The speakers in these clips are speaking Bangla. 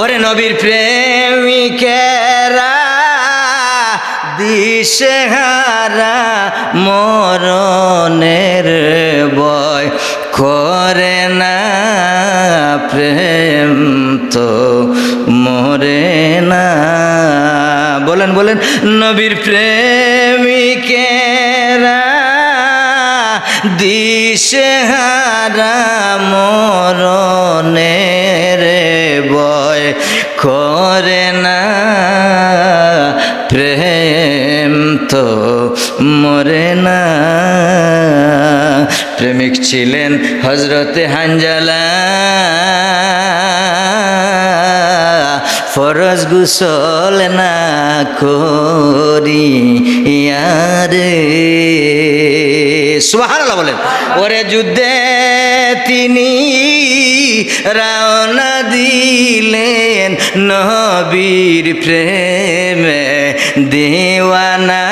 ওরে নবীর প্রেমিকেরা, দিশেহারা মরণের বয় করে না, প্রেম তো মরে না। বলেন বলেন, নবীর প্রেমিকেরা, দিশেহারা মরণের করে না। প্রেম তো মরে না। প্রেমিক ছিলেন হজরতে হাঞ্জালা ফরজ গুসল না করি ইয়ারে সুবহানাল্লাহ বলেন। ওরে যুদ্ধে তিনি রওনা দিলেন নবীর প্রেমে, দেওয়ানা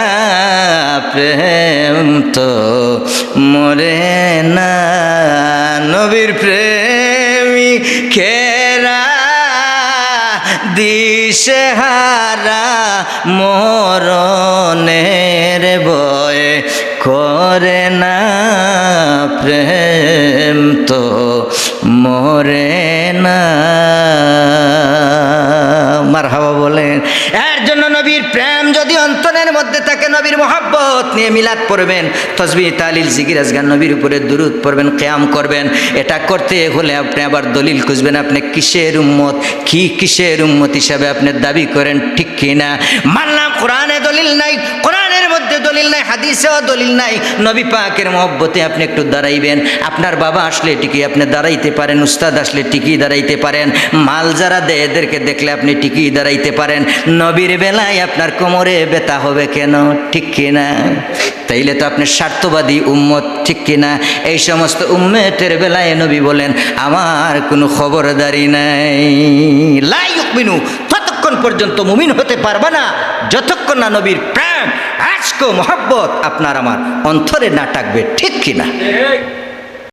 প্রেম তো মরে না। নবীর প্রেমী খেরা, দিশেহারা মরণের বয় করে না। প্রেম তো মরে না। মার হাওয়া বলেন, এর জন্য নবীর প্রেম যদি অন্তরের মধ্যে থাকে, নবীর মহাব্বত নিয়ে মিলাদ পড়বেন তসবি তালিল, জিকির গান নবীর উপরে দুরুদ পড়বেন কেয়াম করবেন। এটা করতে হলে আপনি আবার দলিল খুঁজবেন, আপনি কিসের উম্মত, কি কিসের উম্মত হিসাবে আপনি দাবি করেন, ঠিক কি না মানলাম কোরআনে দলিল নাই কোরআনের মধ্যে দলিল নাই হাদিসেও দলিল নাই। নবী পাকের মহব্বতে আপনি একটু দাঁড়াইবেন। আপনার বাবা আসলে টিকি আপনি দাঁড়াইতে পারেন, উস্তাদ আসলে টিকি দাঁড়াইতে পারেন। মাল যারা দেয় এদেরকে দেখলে আপনি টিকি দাঁড়াইতে পারেন। নবীর বেলায় আপনার কোমরে ব্যথা হবে কেন? ঠিক কিনা? তাইলে তো আপনি স্বার্থবাদী উম্মত, ঠিক কিনা? এই সমস্ত উম্মেতের বেলায় নবী বলেন, আমার কোনো খবরদারি নাই। লাই উকমিনু ততক্ষণ পর্যন্ত মুমিন হতে পারবা না। যতক্ষণ না নবীর প্রেম আজকে মহব্বত আপনার আমার অন্তরে না টাকবে ঠিক কিনা?